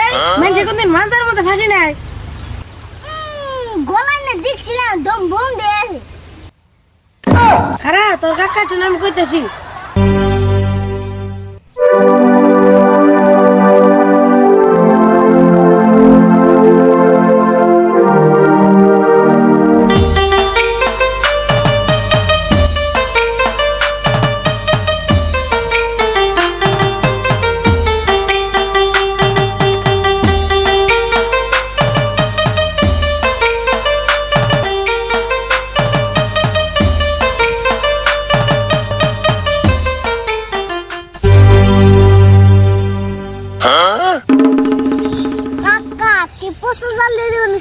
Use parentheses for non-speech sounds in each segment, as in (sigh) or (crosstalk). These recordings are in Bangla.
এই মানুষে কোনদিন মাথার মধ্যে ফাঁসি নাই? গলায় না দেখছিলাম দম বম দে খারা তোর কাকাটা নাম কইতেছি।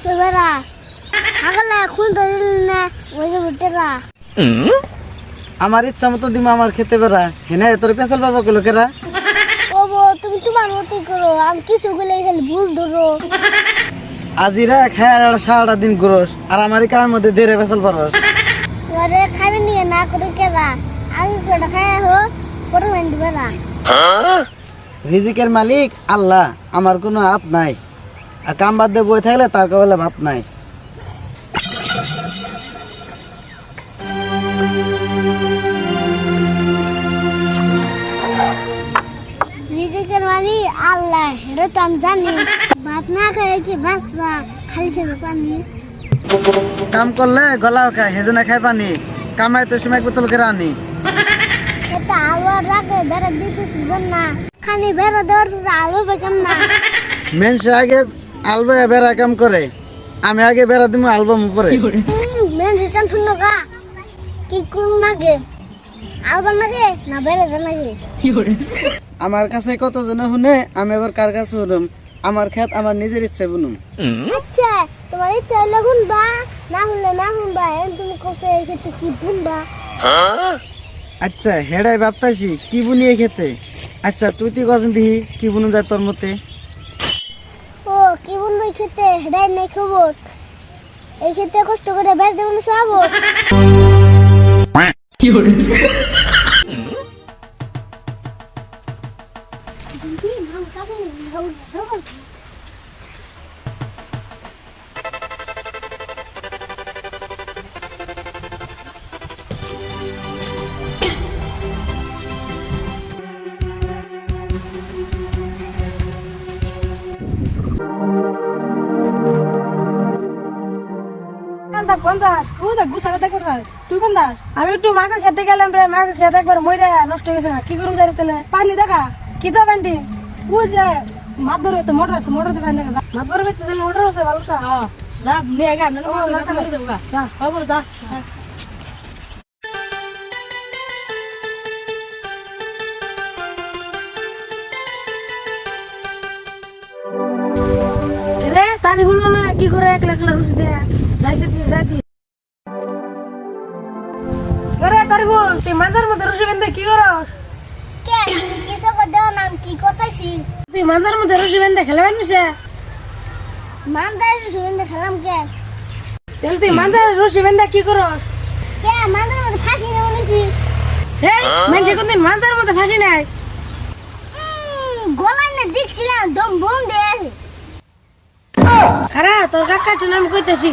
সেবেরা ছাগলে খুন তো দিলেন না ওই যে বেটেরা আমার ইচ্ছা মতো দিমা আমার খেতে বেড়া হেনে তোর পেশাল বাবা গুলো কেরা ও বো তুমি তোমার মতো করো। আমি কিছু গুলো খালি ভুল ধরো। আজিরা খায় আর সারাটা দিন গ্রোস আর আমার কার মধ্যে দেরে পেশাল পারস? আরে খাবে নিয়ে না করে কেরা আমি কটা খাই হো পরে মেন দিবে না রিজিকের মালিক আল্লাহ আমার কোনো হাত নাই। আর কাম বাদ দিয়ে বই থাকলে তার কবলে ভাত নাই। রিজিকের মালি আল্লাহ এটা তো আমি জানি। ভাত না খাই কি বাঁচবা? খালি খেতে পানি। কাম করলে গলাও খায় হেজনে খায় পানি। কামাই তো সময় বোতল করে আনি। এটা আবার রাখে বেড়া দিতে সুজন না। খানি বেড়া দেওয়ার আলো বেকাম না। মেনসে আগে আলবে বেড়া কাম করে। আমি আগে বেড়া দিব আলবাম উপরে। মেন রিটার্ন শুন গা কি করুন নাগে আলবার লাগে না বেড়ে দেন লাগে আমার কাছে কত জন শুনে আমি এবার কার কাছে শুনুম? আমার খেত আমার নিজের ইচ্ছে বুনুম। আচ্ছা তোমার ইচ্ছা হলে শুনবা না শুনলে না শুনবা এন তুমি কসে এই ক্ষেত্রে কি শুনবা আচ্ছা হেডাই ভাবতাছি কি বুনিয়ে খেতে আচ্ছা তুই তুই কজন দিহি কি বুনু যায় তোর মতে? বুনবো এই ক্ষেত্রে হেডাই নেই খবর। এই ক্ষেত্রে কষ্ট করে (laughs) বেড়ে কোন দাস আমি একটু মাকে খেতে গেলাম রে মাকে খেতে একবার মরে নষ্ট হয়ে গেছে কি করুম জানি তাহলে? পানি দেখা কি তো বান্টি ও যে মাছ ধরে তো মোটর আছে মোটর পানি দেখা মাছ ধরে বেঁচে তাহলে মোটর আছে ভালো তো। যা নিয়ে গা না গা যা। তারি হলো না কি করে এক লাখ লাখ দেয়া? যাইছে তুই যাইতি করে তারি বল তুই মাথার মধ্যে রুটি বেঁধে কি করস? কে? কিছু দেও নাম কি কথাইছি তুই মাথার মধ্যে রুটি বেঁধে খেলে বানিছে মানদার সুবিন্দা খেলাম কে? তাহলে তুই মাথার রুটি বেঁধে কি করস? কে? মানদার মধ্যে ফাঁসি নেব নিছি এই মানুষে কোনদিন মাথার মধ্যে ফাঁসি নাই? গলায় না দেখছিলাম দম বোম দে খারা তোর কাকা নাম কইতেছি?